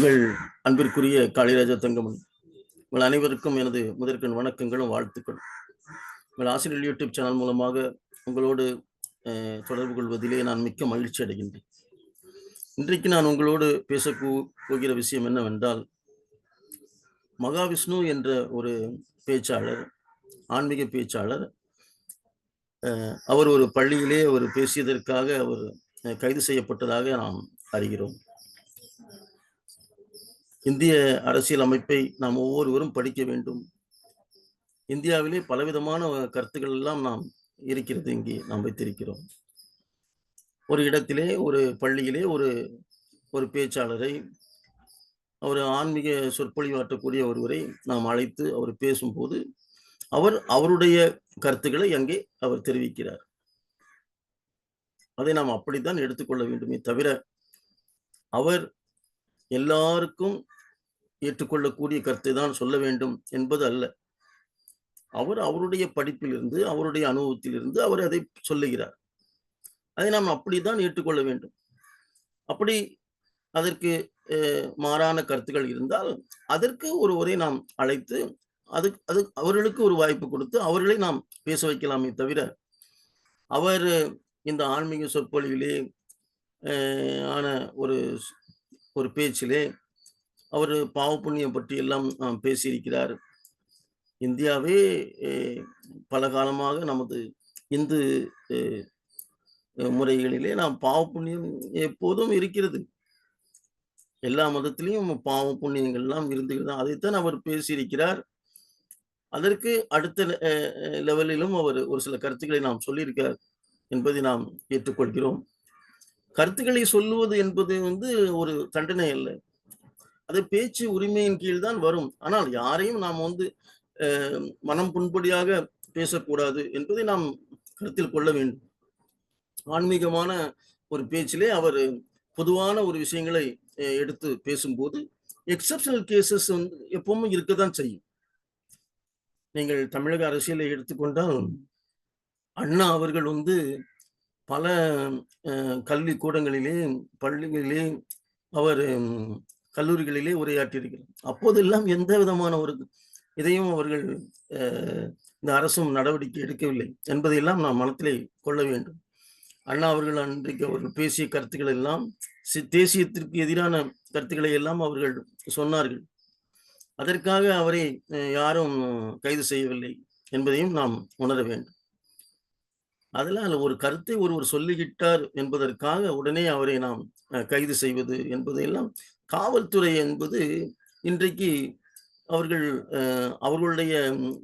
உங்கள் அன்பிற்குரிய காளிராஜா தங்கமணி உங்கள் அனைவருக்கும் எனது முதற்கண் வணக்கங்களும் வாழ்த்துக்களும். உங்கள் ஆசிரியர் யூடியூப் சேனல் மூலமாக உங்களோடு தொடர்பு கொள்வதிலே நான் மிக்க மகிழ்ச்சி அடைகின்றேன். இன்றைக்கு நான் உங்களோடு பேச போகிற விஷயம் என்னவென்றால் மகாவிஷ்ணு என்ற ஒரு பேச்சாளர் ஆன்மீக பேச்சாளர் அவர் ஒரு பள்ளியிலே அவர் பேசியதற்காக அவர் கைது செய்யப்பட்டதாக நாம் அறிகிறோம். இந்திய அரசியல் அமைப்பை நாம் ஒவ்வொருவரும் படிக்க வேண்டும். இந்தியாவிலே பலவிதமான கருத்துக்கள் எல்லாம் நாம் இருக்கிறது இங்கே நாம் வைத்திருக்கிறோம். ஒரு இடத்திலே ஒரு பள்ளியிலே ஒரு ஒரு பேச்சாளரை அவர் ஆன்மீக சொற்பொழிவாற்றக்கூடிய ஒருவரை நாம் அழைத்து அவர் பேசும்போது அவர் அவருடைய கருத்துக்களை அங்கே அவர் தெரிவிக்கிறார். அதை நாம் அப்படித்தான் எடுத்துக்கொள்ள வேண்டுமே தவிர அவர் எல்லாருக்கும் ஏற்றுக்கொள்ளக்கூடிய கருத்தை தான் சொல்ல வேண்டும் என்பது அல்ல. அவர் அவருடைய படிப்பிலிருந்து அவருடைய அனுபவத்திலிருந்து அவர் அதை சொல்லுகிறார். அதை நாம் அப்படித்தான் ஏற்றுக்கொள்ள வேண்டும். அப்படி அதற்கு மாறான கருத்துக்கள் இருந்தால் அதற்கு ஒருவரை நாம் அழைத்து அது அது அவர்களுக்கு ஒரு வாய்ப்பு கொடுத்து அவர்களை நாம் பேச வைக்கலாமே தவிர அவர் இந்த ஆன்மீக சொற்பொழிவிலே அஹ், ஆன ஒரு ஒரு பேச்சிலே அவர் பாவ புண்ணியம் பற்றி எல்லாம் பேசியிருக்கிறார். இந்தியாவே பல காலமாக நமது இந்து முறைகளிலே நாம் பாவ புண்ணியம் எப்போதும் இருக்கிறது. எல்லா மதத்திலையும் பாவ புண்ணியங்கள் எல்லாம் இருந்துகிறது அதைத்தான் அவர் பேசியிருக்கிறார். அதற்கு அடுத்த லெவலிலும் அவர் ஒரு சில கருத்துக்களை நாம் சொல்லியிருக்கார் என்பதை நாம் ஏற்றுக்கொள்கிறோம். கருத்துக்களை சொல்லுவது என்பது வந்து ஒரு தண்டனை அல்ல. அது பேச்சு உரிமையின் கீழ் தான் வரும். ஆனால் யாரையும் நாம் வந்து அஹ், மனம் புண்படியாக பேசக்கூடாது என்பதை நாம் கருத்தில் கொள்ள வேண்டும். ஆன்மீகமான ஒரு பேச்சிலே அவர் பொதுவான ஒரு விஷயங்களை எடுத்து பேசும்போது எக்ஸப்ஷனல் கேசஸ் வந்து எப்பவும் இருக்கத்தான் செய்யும். நீங்கள் தமிழக அரசியலை எடுத்துக்கொண்டால் அண்ணா அவர்கள் வந்து பல கல்வி கூடங்களிலே பள்ளிகளிலே அவர் கல்லூரிகளிலே உரையாற்றியிருக்கிறார். அப்போதெல்லாம் எந்த விதமான ஒரு இதையும் அவர்கள் இந்த அரசும் நடவடிக்கை எடுக்கவில்லை என்பதையெல்லாம் நாம் மனத்திலே கொள்ள வேண்டும். அண்ணா அவர்கள் அன்றைக்கு அவர்கள் பேசிய கருத்துக்கள் எல்லாம் சி- தேசியத்திற்கு எதிரான கருத்துக்களை எல்லாம் அவர்கள் சொன்னார்கள். அதற்காக அவரை யாரும் கைது செய்யவில்லை என்பதையும் நாம் உணர வேண்டும். அதனால் ஒரு கருத்தை ஒருவர் சொல்லுகிட்டார் என்பதற்காக உடனே அவரை நாம் கைது செய்வது என்பதையெல்லாம் காவல்துறை என்பது இன்றைக்கு அவர்கள் அஹ், அவர்களுடைய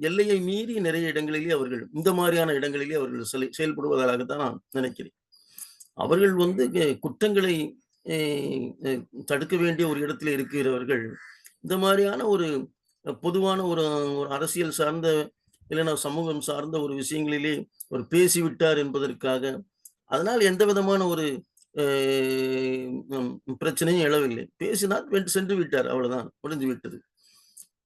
எல்லையை மீறி நிறைய இடங்களிலே அவர்கள் இந்த மாதிரியான இடங்களிலே அவர்கள் செயல்படுவதாகத்தான் நான் நினைக்கிறேன். அவர்கள் வந்து குற்றங்களை தடுக்க வேண்டிய ஒரு இடத்துல இருக்கிறவர்கள் இந்த மாதிரியான ஒரு பொதுவான ஒரு ஒரு அரசியல் சார்ந்த இல்லைன்னா சமூகம் சார்ந்த ஒரு விஷயங்களிலே ஒரு பேசிவிட்டார் என்பதற்காக அதனால் எந்த விதமான ஒரு பிரச்சனையும் எழவில்லை. பேசினால் வென்று சென்று விட்டார் அவ்வளவுதான் முடிஞ்சு விட்டது.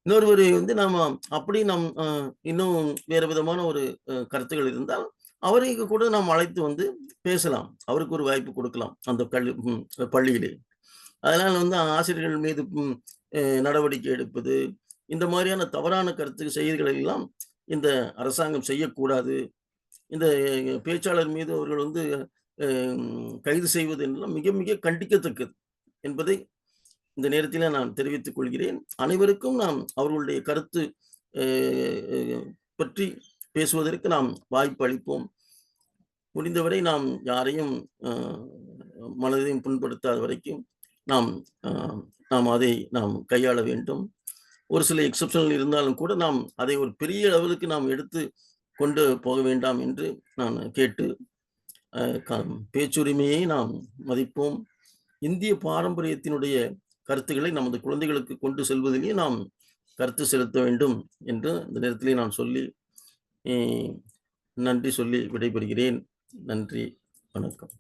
இன்னொருவர் வந்து நாம அப்படி நாம் அஹ், இன்னும் வேறு விதமான ஒரு அஹ், கருத்துகள் இருந்தால் அவரை கூட நாம் அழைத்து வந்து பேசலாம். அவருக்கு ஒரு வாய்ப்பு கொடுக்கலாம் அந்த கல்வி பள்ளியிலே. அதனால வந்து ஆசிரியர்கள் மீது அஹ், நடவடிக்கை எடுப்பது இந்த மாதிரியான தவறான கருத்து செய்திகளை எல்லாம் இந்த அரசாங்கம் செய்யக்கூடாது. இந்த பேச்சாளர் மீது அவர்கள் வந்து கைது செய்வது எல்லாம் மிக மிக கண்டிக்கத்தக்கது என்பதை இந்த நேரத்தில் நான் தெரிவித்துக் கொள்கிறேன். அனைவருக்கும் நாம் அவர்களுடைய கருத்து பற்றி பேசுவதற்கு நாம் வாய்ப்பு அளிப்போம். முடிந்தவரை நாம் யாரையும் மனதையும் புண்படுத்தாத வரைக்கும் நாம் நாம் அதை நாம் கையாள வேண்டும். ஒரு சில எக்ஸப்ஷன்கள் இருந்தாலும் கூட நாம் அதை ஒரு பெரிய லெவலுக்கு நாம் எடுத்து கொண்டு போக வேண்டாம் என்று நான் கேட்டு பேச்சுரிமையை நாம் மதிப்போம். இந்திய பாரம்பரியத்தினுடைய கருத்துக்களை நமது குழந்தைகளுக்கு கொண்டு செல்வதிலேயே நாம் கருத்து செலுத்த வேண்டும் என்று இந்த நேரத்திலே நான் சொல்லி நன்றி சொல்லி விடைபெறுகிறேன். நன்றி வணக்கம்.